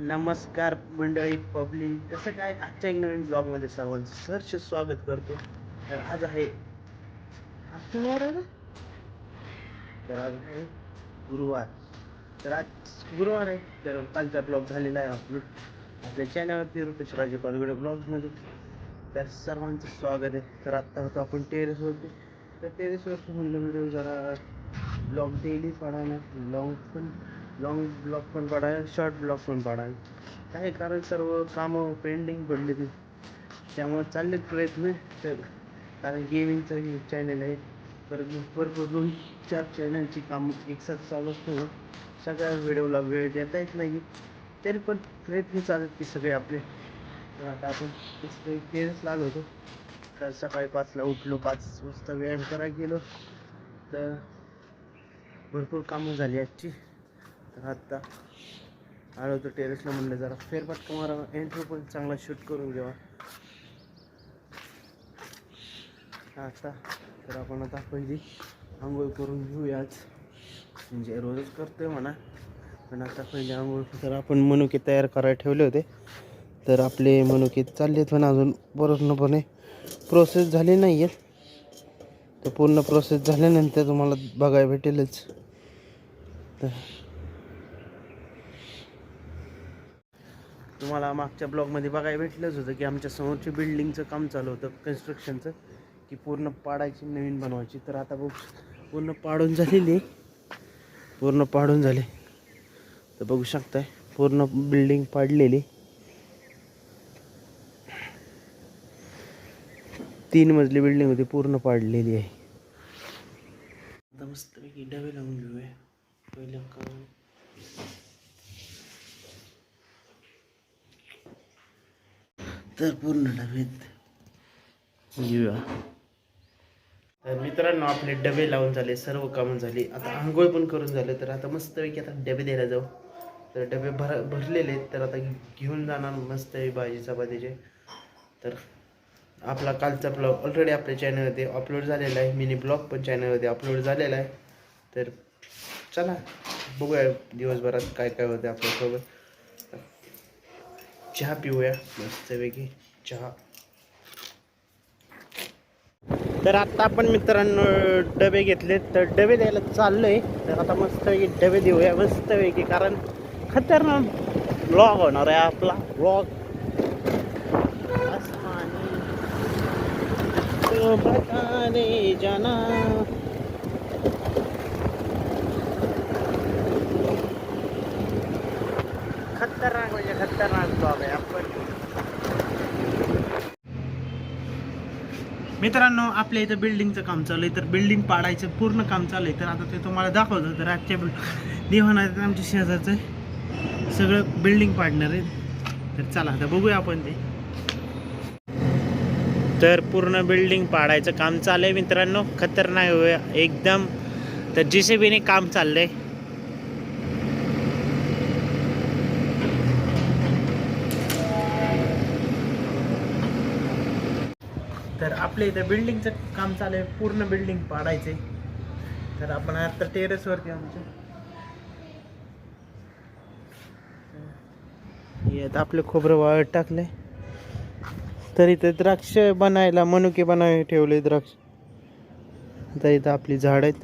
नमस्कार मंडळी पब्लिक. कसं काय आजच्या एक नवीन ब्लॉगमध्ये सर्वांचं सहर्ष स्वागत करतो. तर आज आहे तर आज आहे गुरुवार. तर आज गुरुवार आहे तर कालचा ब्लॉग झालेला आहे अपलोड आपल्या चॅनलवरती रुपेश राजे पालगडे ब्लॉग्समध्ये. तर सर्वांचं स्वागत आहे. तर आत्ता होतो आपण टेरेसवरती. तर टेरेसवरती म्हणलं जरा ब्लॉग डेली पाडायला. लॉंग पण लॉंग ब्लॉक पण पाडायला शॉर्ट ब्लॉक पण पाडायला काय कारण सर्व कामं पेंडिंग पडली ती. त्यामुळे चाललेत प्रयत्न तर कारण गेमिंगचं चॅनल आहे. परत भरपूर दोन चार चॅनलची कामं एकसाथ चालू असतो सगळ्या व्हिडिओला वेळ देता येत नाही. तरी पण प्रयत्न चालत की सगळे आपले. आता आपण तेच लागत होतो. तर सकाळी पाचला उठलो पाच वाजता व्यायाम करायला गेलो. तर भरपूर कामं झाली आजची. तर आत्ता आलो होतो टेरेसला म्हणलं जरा फेरफटका मारा एंट्रो पण चांगला शूट करून घ्यावा आता तर आपण आता पहिली आंघोळ करून घेऊया आज म्हणजे रोजच करतोय म्हणा. पण आता पहिली आंघोळ तर आपण मनुके तयार करायला ठेवले होते. तर आपले मनुके चाललेत पण अजून पूर्णपणे प्रोसेस झाली नाही. आहेत तर पूर्ण प्रोसेस झाल्यानंतर तुम्हाला बघायला भेटेलच. तर तुम्हाला मागच्या ब्लॉगमध्ये बघायला भेटलंच होतं की आमच्या समोरच्या बिल्डिंगचं काम चालू होतं कन्स्ट्रक्शनचं की पूर्ण पाडायची नवीन बनवायची. तर आता बघ पूर्ण पाडून झालेली पूर्ण पाडून झाले. तर बघू शकताय पूर्ण बिल्डिंग पाडलेली. तीन मजली बिल्डिंग होती पूर्ण पाडलेली आहे. आता मस्तपैकी डबे लावून घेऊया. पहिलं काम. तर पूर्ण डबेत घेऊया तर मित्रांनो आपले डबे लावून झाले सर्व कामं झाली. आता आंघोळ पण करून झालं तर आता मस्तपैकी आता डबे द्यायला जाऊ. तर डबे भर भरलेले आहेत तर आता घेऊन जाणार मस्त भाजी चपातीचे. तर आपला कालचा ब्लॉग ऑलरेडी आपल्या चॅनलवरती अपलोड झालेला आहे. मिनी ब्लॉग पण चॅनलवरती अपलोड झालेला आहे. तर चला बघूया दिवसभरात काय काय होतं आपल्यासोबत. चहा पिऊया मस्तपैकी चहा. तर आता आपण मित्रांनो डबे घेतले. तर डबे द्यायला चाललोय. तर आता मस्तपैकी डबे देऊया मस्तपैकी. कारण खतरनाक ब्लॉग होणार आहे आपला ब्लॉग तो बता दे जाना. खतरनाक म्हणजे खतरनाक जॉब आहे. आपण मित्रांनो आपल्या इथं बिल्डिंगचं काम चालू आहे. तर बिल्डिंग पाडायचं पूर्ण काम चालू आहे. तर आता ते तुम्हाला दाखवतो. तर आजच्या देवाना आमच्या शेजारचं सगळं बिल्डिंग पाडणार आहे. तर चला आता बघूया आपण ते. तर पूर्ण बिल्डिंग पाडायचं काम चालू आहे मित्रांनो. खतरनाक एकदम. तर जे सी बीने काम चाललंय. तर आपल्या इथं बिल्डिंगचं काम चालू आहे पूर्ण बिल्डिंग पाडायचे तर आपण आता टेरेसवरती आमच्या हे आपलं खोबरं वाळत टाकलंय. तर इथं द्राक्ष बनायला मनुके बनाय ठेवले द्राक्ष. तर इथं आपली झाड आहेत.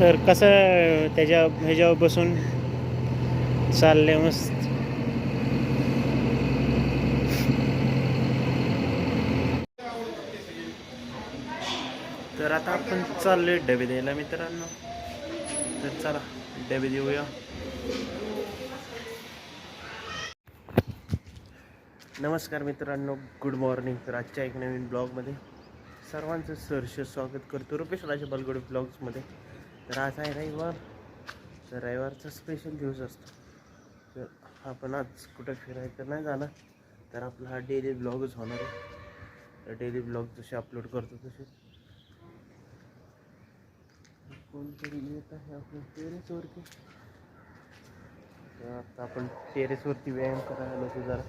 तर कसं त्याच्या ह्याच्यावर बसून चालले मस्त. तर आता आपण चाललोय डबे द्यायला मित्रांनो. तर चला डबे देऊया. नमस्कार मित्रांनो गुड मॉर्निंग तर आजच्या एक नवीन ब्लॉगमध्ये सर्वांचं सहर्ष स्वागत करतो रुपेश राजा बलगड ब्लॉग्समध्ये तर आज आहे रविवार. तर रविवारचा स्पेशल दिवस असतो. तर आपण आज कुठं फिरायचं नाही जाणार तर आपला हा डेली ब्लॉगच होणार आहे. तर डेली ब्लॉग जसे अपलोड करतो तसे कोणतरी येत आहे आपण टेरेसवरती. तर आता आपण टेरेसवरती व्यायाम करायला आलो जरा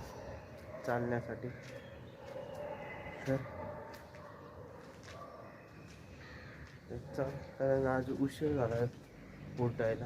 चालण्यासाठी. तर चाल कारण आज उशीर झाला उठायला